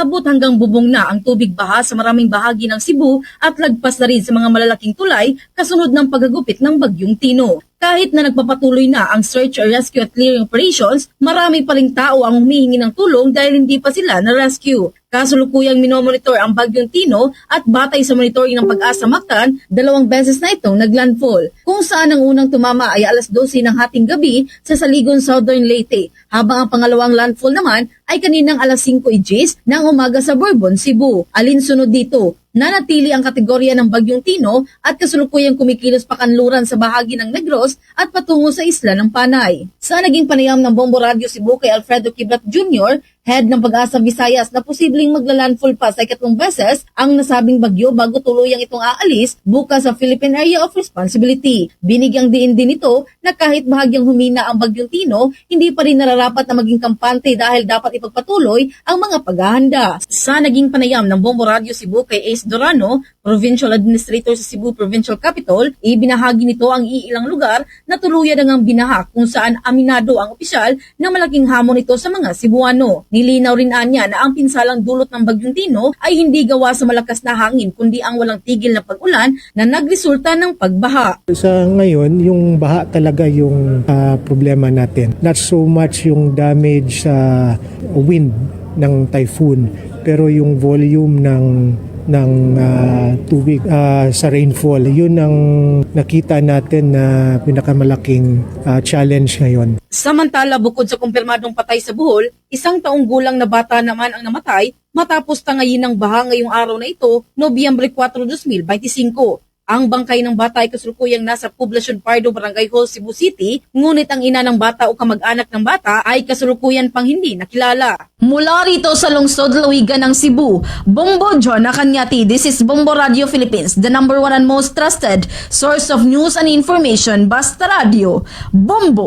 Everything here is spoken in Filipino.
abot hanggang bubong na ang tubig baha sa maraming bahagi ng Cebu at lagpas na rin sa mga malalaking tulay kasunod ng paggagupit ng bagyong Tino. Kahit na nagpapatuloy na ang search or rescue at clearing operations, marami pa ring tao ang humihingi ng tulong dahil hindi pa sila na-rescue. Kasulukuyang minomonitor ang bagyong Tino at batay sa monitoring ng pag-asa Mactan, dalawang beses na itong naglandfall. Kung saan ang unang tumama ay alas 12 ng hating gabi sa Saligon, Southern Leyte, habang ang pangalawang landfall naman ay kaninang alas 5 IGs ng umaga sa Bourbon, Cebu. Alinsunod dito, nanatili ang kategorya ng Bagyong Tino at kasulukuyang kumikilos pa kanluran sa bahagi ng Negros at patungo sa isla ng Panay. Sa naging panayam ng Bombo Radio Cebu kay Alfredo Kiblat Jr., head ng Pag-asa Visayas na posibleng maglalandfall pa sa ikatlong beses ang nasabing bagyo bago tuluyang itong aalis bukas sa Philippine Area of Responsibility. Binigyang diin din ito na kahit bahagyang humina ang bagyong Tino, hindi pa rin nararapat na maging kampante dahil dapat ipagpatuloy ang mga paghahanda. Sa naging panayam ng Bombo Radio Cebu kay Ace Dorano, Provincial Administrator sa Cebu Provincial Capital, ibinahagi nito ang iilang lugar na tuluyan ng binaha kung saan aminado ang opisyal na malaking hamon ito sa mga Cebuano. Nilinaw rin anya na ang pinsalang dulot ng Bagyong Tino ay hindi gawa sa malakas na hangin kundi ang walang tigil na pag-ulan na nagresulta ng pagbaha. Sa ngayon, yung baha talaga yung ah, problema natin. Not so much yung damage sa wind ng typhoon, pero yung volume ng ng ah, tubig ah, sa rainfall, yun ang nakita natin na pinakamalaking ah, challenge ngayon. Samantala, bukod sa kumpirmadong patay sa Bohol, isang taong gulang na bata naman ang namatay matapos tangayin ng baha ngayong araw na ito, Nobyembre 4, 2025. Ang bangkay ng bata ay kasulukuyang nasa Poblacion Pardo, Barangay Hall, Cebu City, ngunit ang ina ng bata o kamag-anak ng bata ay kasulukuyan pang hindi nakilala. Mula rito sa lungsod Lawigan ng Cebu, Bombo John Akanyati, this is Bombo Radio Philippines, the number one and most trusted source of news and information, Basta Radio, Bombo!